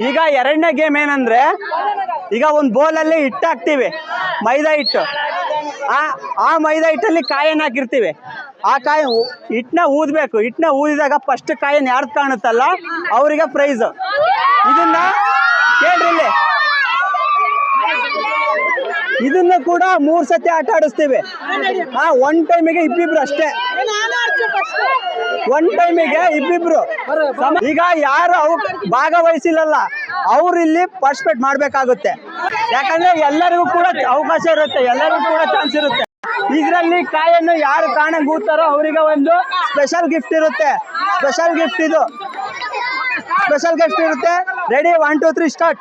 ಈಗ ಎರಡನೇ ಗೇಮ್ ಏನಂದ್ರೆ, ಈಗ ಒಂದು ಅಲ್ಲಿ ಹಿಟ್ಟು ಹಾಕ್ತಿವಿ, ಮೈದಾ ಹಿಟ್ಟು. ಆ ಆ ಮೈದಾ ಹಿಟ್ಟಲ್ಲಿ ಕಾಯನ್ನು ಹಾಕಿರ್ತೀವಿ. ಆ ಕಾಯಿ ಹಿಟ್ಟನ್ನ ಊದಬೇಕು. ಹಿಟ್ಟನ್ನ ಊದಿದಾಗ ಫಸ್ಟ್ ಕಾಯನ್ ಯಾರ್ದು ಕಾಣುತ್ತಲ್ಲ? ಅವರಿಗೆ ಪ್ರೈಸ್ ಇದನ್ನ ಕೇಳ್ರಿ ಇದನ್ನ ಕೂಡ ಮೂರ್ ಸತಿ ಆಟ ಆಡಿಸ್ತೀವಿ. ಆ ಒನ್ ಟೈಮಿಗೆ ಇಬ್ಬಿಬ್ರು ಅಷ್ಟೇ. ಒನ್ ಟೈಮಿಗೆ ಇಬ್ಬಿಬ್ರು. ಈಗ ಯಾರು ಅವ್ ಭಾಗವಹಿಸಿಲ್ಲ ಅವ್ರು ಇಲ್ಲಿ ಪಾರ್ಟಿಸಿಪೇಟ್ ಮಾಡ್ಬೇಕಾಗುತ್ತೆ. ಯಾಕಂದ್ರೆ ಎಲ್ಲರಿಗೂ ಕೂಡ ಅವಕಾಶ ಇರುತ್ತೆ, ಎಲ್ಲರಿಗೂ ಕೂಡ ಚಾನ್ಸ್ ಇರುತ್ತೆ. ಇದರಲ್ಲಿ ಕಾಯನ್ನು ಯಾರು ಕಾಣಂಗ್ ಕೂತಾರೋ ಅವರಿಗೆ ಒಂದು ಸ್ಪೆಷಲ್ ಗಿಫ್ಟ್ ಇರುತ್ತೆ. ಸ್ಪೆಷಲ್ ಗಿಫ್ಟ್ ಇದು. ಸ್ಪೆಷಲ್ ಗಿಫ್ಟ್ ಇರುತ್ತೆ. Ready one two three start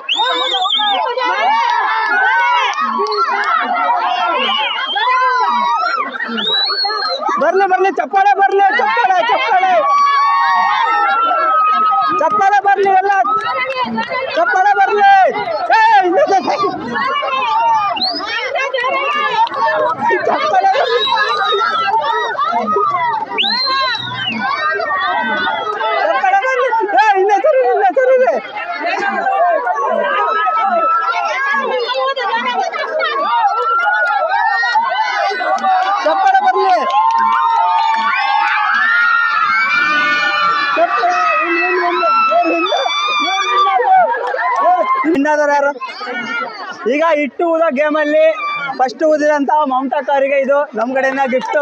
ಬರ್ಲಿ ಬರ್ಲಿ ಚಪ್ಪಾಳೆ ಬರ್ಲಿ ಚಪ್ಪಾಳೆ ಚಪ್ಪಾಳೆ ಚಪ್ಪಾಳೆ ಬರ್ಲಿ ಎಲ್ಲ ಚಪ್ಪಾಳೆ ಬರ್ಲಿ ಇನ್ನಾದ್ರು ಯಾರು? ಈಗ ಇಟ್ಟು ಊದ ಗೇಮಲ್ಲಿ ಫಸ್ಟ್ ಊದಿದಂತ ಮಮತಾ ಕಾರಿಗೆ ಇದು ನಮ್ಮ ಕಡೆಯಿಂದ ಗಿಫ್ಟ್